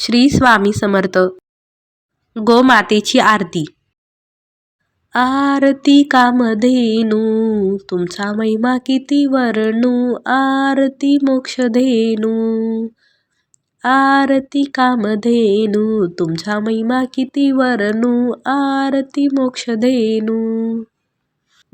श्री स्वामी समर्थ. गोमातेची आरती. आरती कामधेनू तुमचा महिमा किती वर्णू आरती मोक्षधेनू आरती कामधेनू तुमचा महिमा किती वर्णू आरती मोक्षधेनू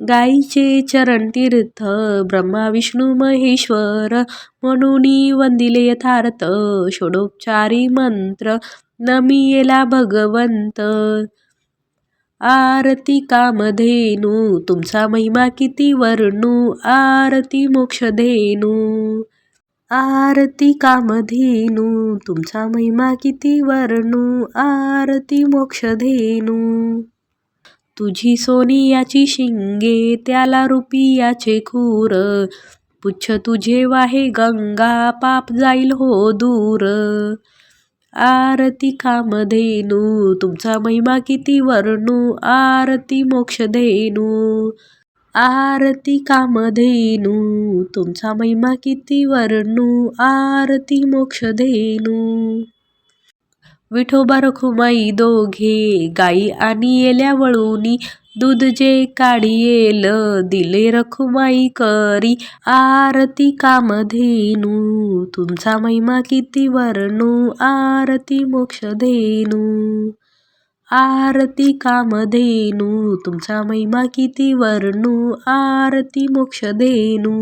गाईचे चरण तीर्थ ब्रह्मा विष्णू महेश्वर म्हणून वंदिले यथार्थ षोडोपचारी मंत्र नमियेला भगवंत. आरती कामधेनू तुमचा महिमा किती वर्णू आरती मोक्षधेनू. आरती कामधेनू तुमचा महिमा किती वर्णू आरती मोक्षधेनू. तुझी सोनियाची शिंगे त्याला रुपियाचे खूर. पुच्छ तुझे वाहे गंगा पाप जाईल हो दूर. आरती कामधेनू तुमचा महिमा किती वर्णू आरती मोक्षधेनू आरती कामधेनू तुमचा महिमा किती वर्णू आरती मोक्षधेनू विठोबा रखुमाई दोघे गाई आणि येल्या वळूनी दूध जे काढियेल दिले रखुमाई करी आरती कामधेनू. तुमचा महिमा किती वर्णू आरती मोक्षधेनू आरती कामधेनू तुमचा महिमा किती वर्णू आरती मोक्षधेनू